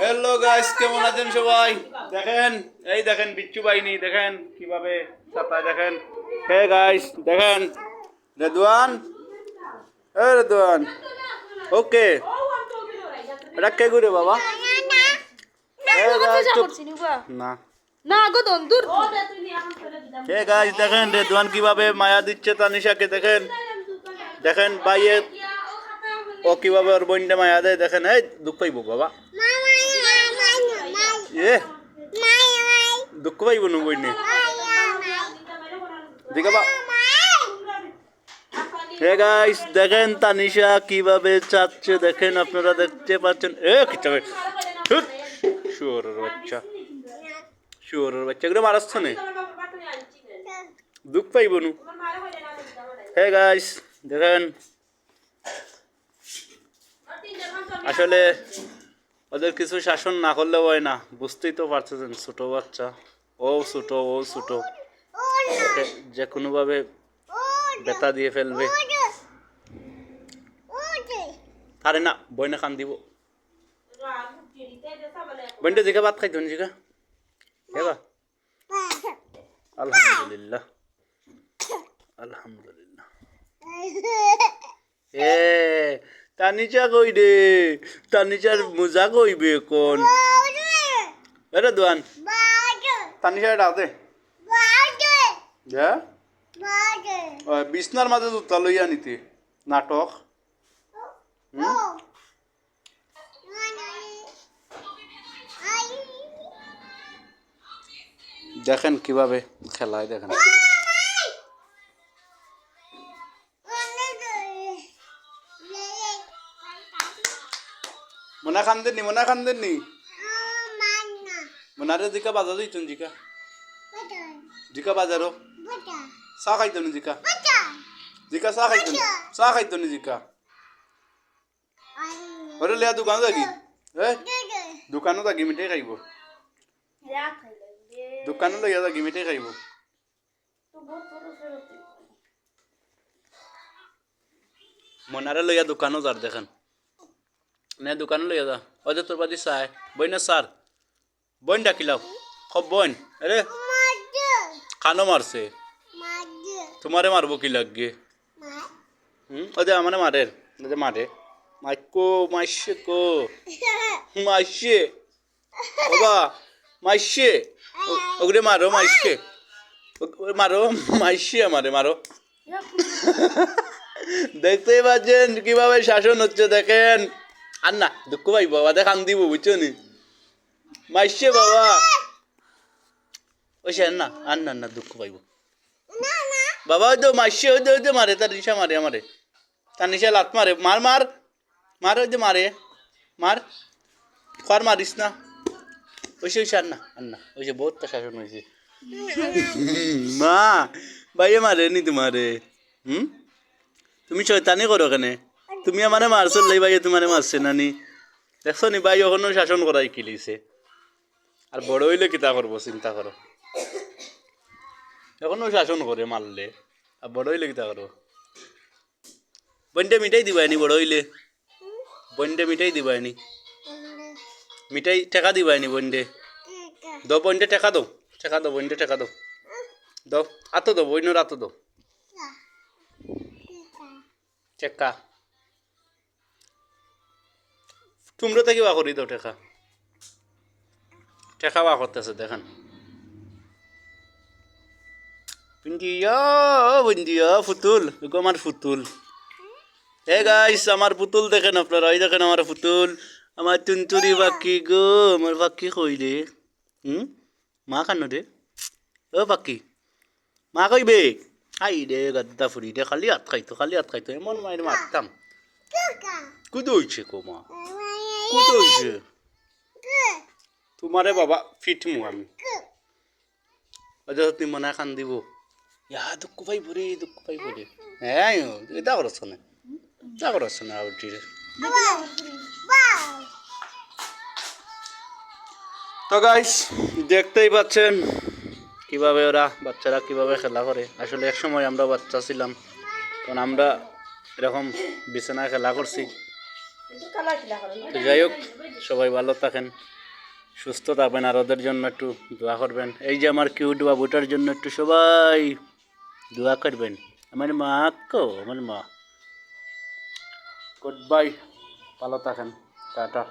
Hello guys কেমন আছেন সবাই? দেখেন এই দেখেন বিচ্ছু বাহিনী দেখেন কীভাবে চাপায় দেখেন। হে গাইস দেখেন। রেদওয়ান? এ রেদওয়ান। ওকে এটা কে ঘুরে বাবা? না। না গো দন্দুর হে গাইস দেখেন রেদওয়ান কীভাবে মায়া দিচ্ছে তানিশাকে দেখেন। দেখেন বাইয়ে ও কীভাবে ওর বোনটা মায়া দেয় দেখেন। এই দুঃখ পাইব বাবা। এ দুঃখ পাইব না বইনে দিকে বা হে গাইস দেখেন তানিশা কীভাবে চাচ্ছে দেখেন আপনারা দেখতে পাচ্ছেন। এ কীভাবে শুয়োরের বাচ্চা। শুয়োরের বাচ্চা এগুলো মারাচ্ছে না দুঃখ পাইব নু। হে গাইস দেখেন। আসলে ওদের কিছু শাসন না করলে হয় না। বুঝতেই তো পারতেছেন, ছোট বাচ্চা। ও ছোট ও ছোট। যে কোনোভাবে বেতা দিয়ে ফেলবে। আরে না, বইনে খান দিব। বইনটা জিগা, ভাত খাইতো জিগা। হেবা আলহামদুলিল্লাহ। আলহামদুলিল্লাহ। এ তানিচা কই দে তানিচার মোজা কইবে কোন? এটা দোয়ান। তানিচা দে হ্যাঁ? বিছনার মাঝে জুতা লইয়া নিতে। নাটক? দেখেন কীভাবে খেলায় দেখেন। মনা খান দেননি মনা খান দেননি? মনারে জিকা বাজার দিতুন জিকা। জিকা বাজারও চা খাইতো নি জিকা। জিকা চা খাইতো নি চা খাইতো নি জিকা। ওরে লিয়া দোকান থাকি এ দোকানত থাকি মিঠাই খাইব। দোকানত লইয়া থাকি মিঠাই খাইব। মনারে লইয়া দোকানও যার দেখেন। নে দোকানে লইয়া যা ওই যে তোর বাদি চাই। বই না স্যার বইন ডাকিলাও খব বইন। আরে খানো মারছে তোমারে মারবো কি লাগবে হুম? যে আমারে যে মারে মাইকো মাইসে কো মাইসে বাবা মাইসে ওগুলো মারো মাইসে ও- মারো মাইসে আমারে মারো দেখতেই পাচ্ছেন, কীভাবে শাসন হচ্ছে দেখেন। আর না দুঃখ পাই বাবা দেখ আন দিব বুঝছ নি মাইসে বাবা ওই সে না আর না না দুঃখ পাইব বাবা ওই তো মাইসে ওই তো ওই তো মারে তার নিশা মারে আমারে তার নিশা লাত মারে মার মার মার ওই যে মারে মার খর মারিস না ওই সে ওই সে আর না আর না ওই যে বহুতটা শাসন হয়েছে মা ভাইয়ে মারে নি তোমারে হুম তুমি শয়তানি করো কেনে তুমি আমারে মারছো লাই ভাইয়ে তোমারে মারছে নানি দেখছ নি ভাই ওখানে শাসন করাই কিলিছে আর বড় হইলে কিতা করব চিন্তা করো। এখনও শাসন করে মারলে আর বড় হইলে কিতা করব? বন্ডে মিঠাই দিবাইনি বড় হইলে। বন্ডে মিঠাই দিবাইনি মিঠাই টেকা দিবাইনি বন্ডে দো বন্ডে টেকা দো টেকা দো বন্ডে টেকা দো। দো আতো দো বইনোর আতো দো। টেকা তোমরা থেকে বা করি দাও টেকা টেকা বা করতেছে দেখেন। বিন্দিয়া বিন্দিয়া ফুতুল আমার ফুতুল হে গাইস আমার পুতুল দেখেন আপনারা এই দেখেন আমার পুতুল। আমার তুনতুরি বাকি গো আমার বাকি কইলে হুম? মা কান্ন রে ও বাকি মা কইবে? আই রে গাদ্দা ফুরি রে খালি হাত খাইতো খালি হাত খাইতো এমন মায়ের মারতাম। কুদো হইছে কো মা। কুদো হইছে তোমারে বাবা ফিট ফিটমু আমি অযথা তুমি মনে খান দিব ইয়া দুঃখ পাইব রে দুঃখ পাইব রে হ্যাঁ এটা করছ না এটা করছ না তো গাইস দেখতেই পাচ্ছেন কীভাবে ওরা বাচ্চারা কীভাবে খেলা করে। আসলে এক সময় আমরা বাচ্চা ছিলাম কারণ আমরা এরকম বিছানায় খেলা করছি। তো যাই হোক সবাই ভালো থাকেন সুস্থ থাকবেন আর ওদের জন্য একটু দোয়া করবেন। এই যে আমার কিউট বাবুটার জন্য একটু সবাই দোয়া করবেন। আমার মা কো আমার মা। গুড বাই ভালো থাকেন টাটা।